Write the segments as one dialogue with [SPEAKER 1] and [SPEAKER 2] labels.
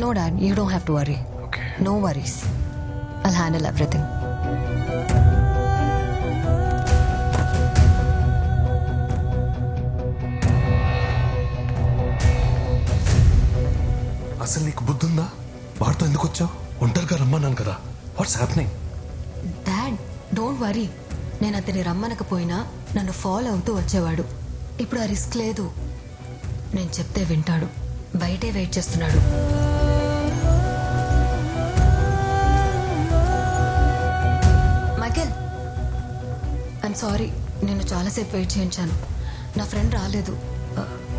[SPEAKER 1] No dad you don't have to worry
[SPEAKER 2] okay
[SPEAKER 1] no worries I'll handle everything
[SPEAKER 2] అసలు నీకు బుద్ధి ఉందా వాడితో ఎందుకు వచ్చావు? ఒంటరిగా రమ్మన్నాను కదా. What's happening
[SPEAKER 1] dad don't worry నేను అతని రమ్మనకపోయినా నన్ను ఫాలో అవుతూ వచ్చేవాడు. ఇప్పుడు ఆ రిస్క్ లేదు. నేను చెప్తే వింటాడు. బయటే వెయిట్ చేస్తున్నాడు. ఐమ్ సారీ నేను చాలాసేపు వెయిట్ చేయించాను. నా ఫ్రెండ్ రాలేదు.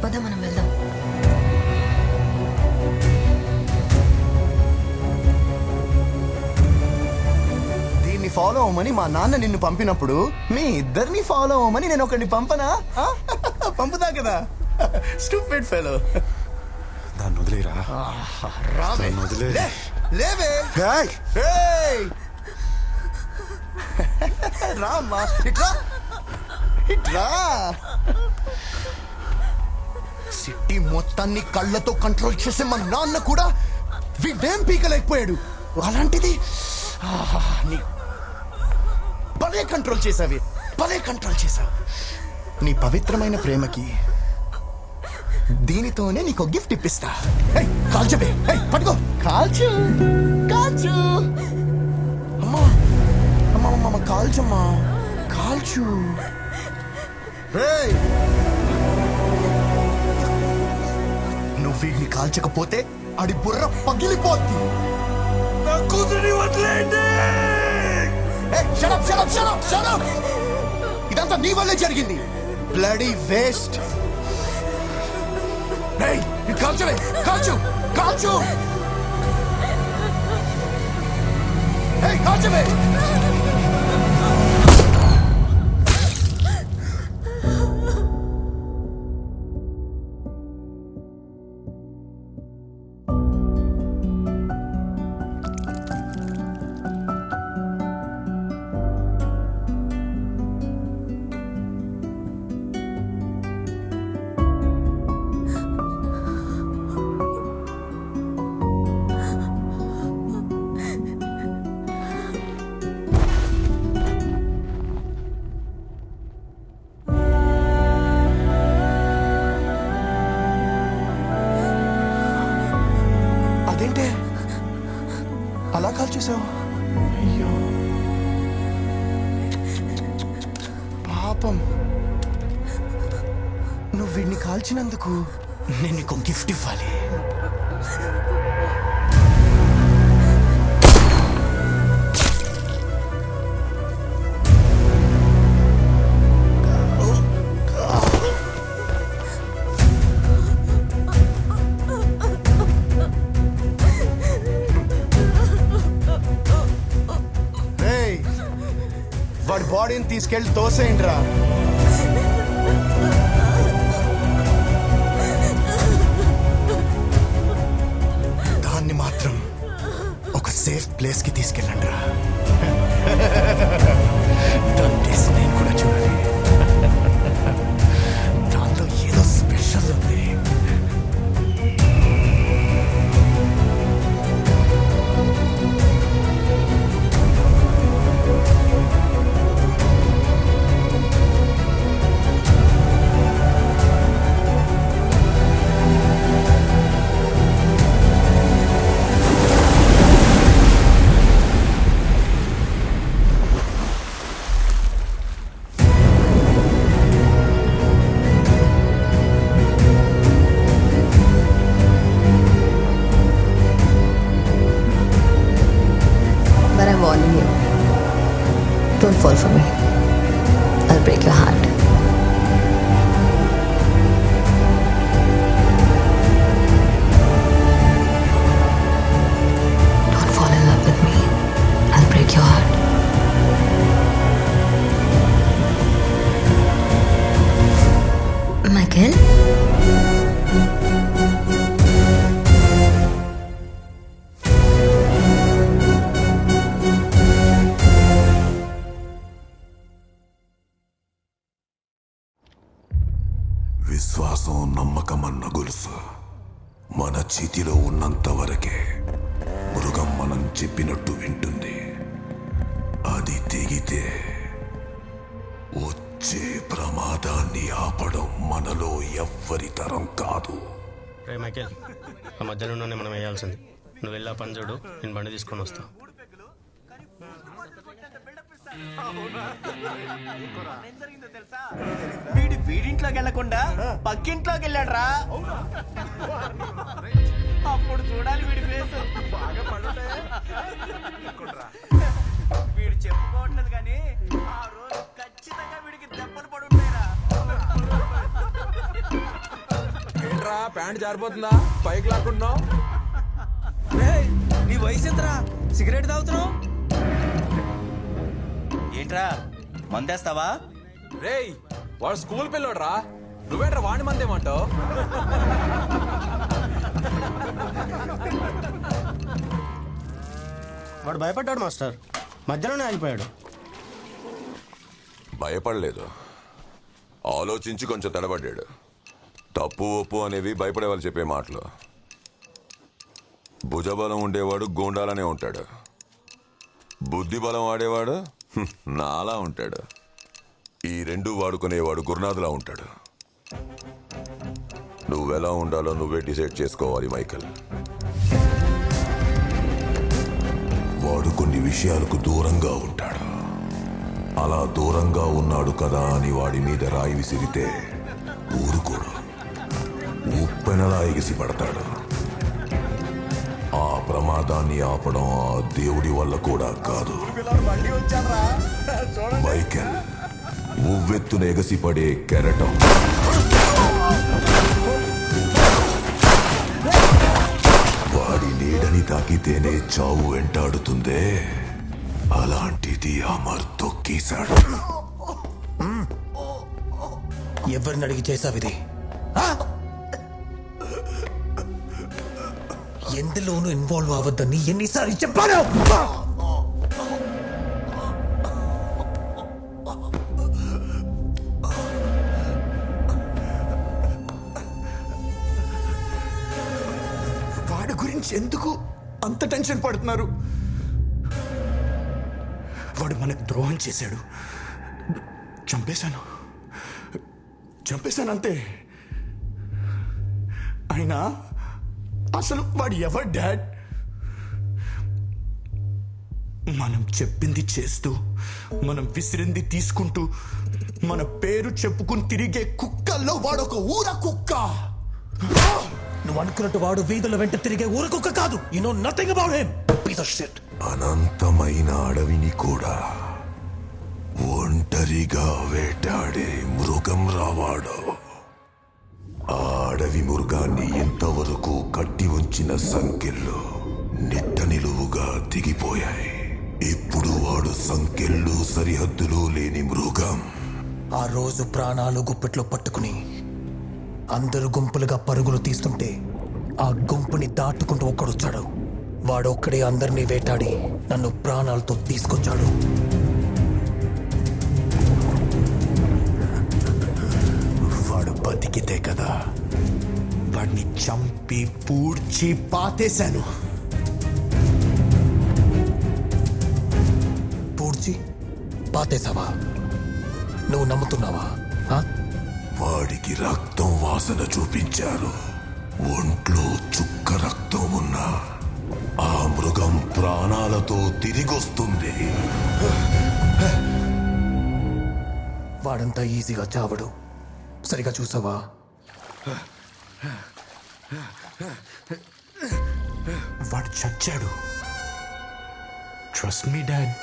[SPEAKER 1] పద మనం వెళ్దాం.
[SPEAKER 3] దీన్ని ఫాలో అవ్వమని మా నాన్న నిన్ను పంపినప్పుడు మీ ఇద్దరిని ఫాలో అవ్వమని నేను ఒకరిని పంపనా? పంపుతా కదా. స్టూపిడ్ ఫెలో
[SPEAKER 2] దాన్ని వదిలేరా?
[SPEAKER 3] రావే.
[SPEAKER 2] వదిలే.
[SPEAKER 3] లే, లేవే.
[SPEAKER 2] రా
[SPEAKER 3] ఏయ్! రామ్మా ఇట్రా ఇట్రా సిటీ మొత్తాన్ని కళ్ళతో కంట్రోల్ చేసే మా నాన్న కూడా వీడేం పీకలేకపోయాడు. అలాంటిది నీ భలే కంట్రోల్ చేసావి భలే కంట్రోల్ చేసావు నీ పవిత్రమైన ప్రేమకి దీనితోనే నీకు గిఫ్ట్ ఇప్పిస్తా. కాల్చబే పట్టుకో. కాల్చు. కాల్చు. కాల్చమ్మా కాల్చు. నువ్వు వీడిని కాల్చకపోతే అడి బుర్ర పగిలిపోద్ది.
[SPEAKER 2] నా కూతురిని వదిలేయండి!
[SPEAKER 3] ఇదంతా నీ వల్లే జరిగింది. బ్లడీ వేస్ట్ కాల్చవే కాల్చు కాల్చు! కాల్చలే కాల్చవే! అలా కాల్ చేసావు అయ్యో. పాపం. నువ్వు వీడిని కాల్చినందుకు నేను నీకు గిఫ్ట్ ఇవ్వాలి. తీసుకెళ్ళి తోసేయండి రా
[SPEAKER 1] fall for me. I'll break your heart. Don't fall in love with me. I'll break your heart. Michael?
[SPEAKER 4] మన చేతిలో ఉన్నంత వరకే మృగం మనం చెప్పినట్టు వింటుంది. అది తెగితే వచ్చే ప్రమాదాన్ని ఆపడం మనలో ఎవ్వరి తరం కాదు.
[SPEAKER 5] రే మైకేల్ ఆ మధ్యలోనే మనం వేయాల్సింది. నువ్వు వెళ్ళా పని చూడు నేను బండి తీసుకొని వస్తాను
[SPEAKER 6] వీడి వీడింట్లోకి వెళ్ళకుండా పక్కింట్లోకి వెళ్ళాడు రా అప్పుడు చూడాలి వీడి ఫేస్ వీడు చెప్పుకోవట్లేదు కానీ ఆ రోజు ఖచ్చితంగా వీడికి దెబ్బలు పడి ఉంటాయిరా
[SPEAKER 7] ఏంట్రా ప్యాంట్ జారిపోతుందా? పైకి లాక్కుంటున్నావు
[SPEAKER 6] నీ వయసు ఎంతరా? సిగరెట్ తాగుతున్నావు? ఏంట్రా? మందేస్తావా?
[SPEAKER 7] రేయ్ వాడు స్కూల్ పిల్లోడ్రా. నువ్వేంట్రా వాడి మందేమంటావు?
[SPEAKER 5] వాడు భయపడ్డాడు మాస్టర్. మధ్యలోనే ఆగిపోయాడు.
[SPEAKER 4] భయపడలేదు. ఆలోచించి కొంచెం తడబడ్డాడు. తప్పు ఒప్పు అనేవి భయపడే వాళ్ళు చెప్పే మాటలు. భుజబలం ఉండేవాడు గోండాలనే ఉంటాడు. బుద్ధి బలం ఆడేవాడు నాలా ఉంటాడు. ఈ రెండు వాడుకునేవాడు గురునాథులా ఉంటాడు. నువ్వెలా ఉండాలో నువ్వే డిసైడ్ చేసుకోవాలి మైకల్. వాడు కొన్ని విషయాలకు దూరంగా ఉంటాడు. అలా దూరంగా ఉన్నాడు కదా అని వాడి మీద రాయి విసిరితే ఊరుకోడు. ఉప్పెనలా ఎగిసి పడతాడు ప్రమాదాన్ని ఆపడం ఆ దేవుడి వల్ల కూడా కాదు. మైకెల్ ఉవ్వెత్తున ఎగసిపడే కెరటం. వాడి నీడని తాకితేనే చావు వెంటాడుతుందే. అలాంటిది అమర్ తొక్కేశాడు.
[SPEAKER 8] ఎవరిని అడిగి చేసావు ఎందులోనూ ఇన్వాల్వ్ అవ్వద్దని ఎన్నిసార్లు చెప్పాను?
[SPEAKER 3] వాడి గురించి ఎందుకు అంత టెన్షన్ పడుతున్నారు? వాడు మనకు ద్రోహం చేశాడు. చంపేశాను. చంపేశాను అంతే అయినా అసలు వాడు ఎవరు డాడ్? మనం చెప్పింది చేస్తూ మనం విసిరింది తీసుకుంటూ మన పేరు చెప్పుకుని తిరిగే కుక్కల్లో వాడొక ఊర కుక్క.
[SPEAKER 8] నువ్వు అనుకున్నట్టు వాడు వీధుల వెంట తిరిగే ఊర కుక్క కాదు. You know nothing about him piece of shit
[SPEAKER 4] అనంతమైన అడవిని కూడా ఒంటరిగా వేటాడే మృగం రావాడో. అడవి మృగాన్ని ఇంతవరకు కట్టి ఉంచిన సంఖ్యలు నిట్ట నిలువుగా దిగిపోయాయి ఇప్పుడు వాడు సంఖ్యలు సరిహద్దులు లేని మృగం.
[SPEAKER 8] ఆ రోజు ప్రాణాలు గుప్పెట్లో పట్టుకుని అందరూ గుంపులుగా పరుగులు తీస్తుంటే ఆ గుంపుని దాటుకుంటూ ఒక్కడొచ్చాడు. వాడు ఒక్కడే అందరినీ వేటాడి నన్ను ప్రాణాలతో తీసుకొచ్చాడు.
[SPEAKER 3] వాడు బతికితే కదా వాడిని చంపి పూడ్చి పాతేశాను.
[SPEAKER 8] పూడ్చి పాతేశావా? నువ్వు నమ్ముతున్నావా?
[SPEAKER 4] వాడికి రక్తం వాసన చూపించారు. ఒంట్లో చుక్క రక్తం ఉన్న ఆ మృగం ప్రాణాలతో తిరిగొస్తుంది.
[SPEAKER 8] వాడంతా ఈజీగా చావడు. సరిగా చూసావా?
[SPEAKER 3] వాడు చచ్చాడు. ట్రస్ట్ మీ డాడ్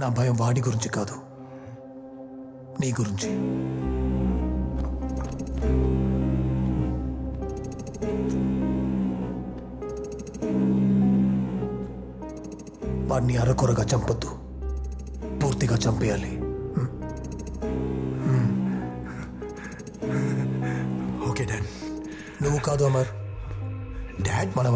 [SPEAKER 8] నా భయం వాడి గురించి కాదు. నీ గురించి. వాడిని అరకొరగా చంపొద్దు. పూర్తిగా చంపేయాలి.
[SPEAKER 3] Okay dad.
[SPEAKER 8] నువ్వు కాదు అమర్.
[SPEAKER 3] డాడ్
[SPEAKER 8] మన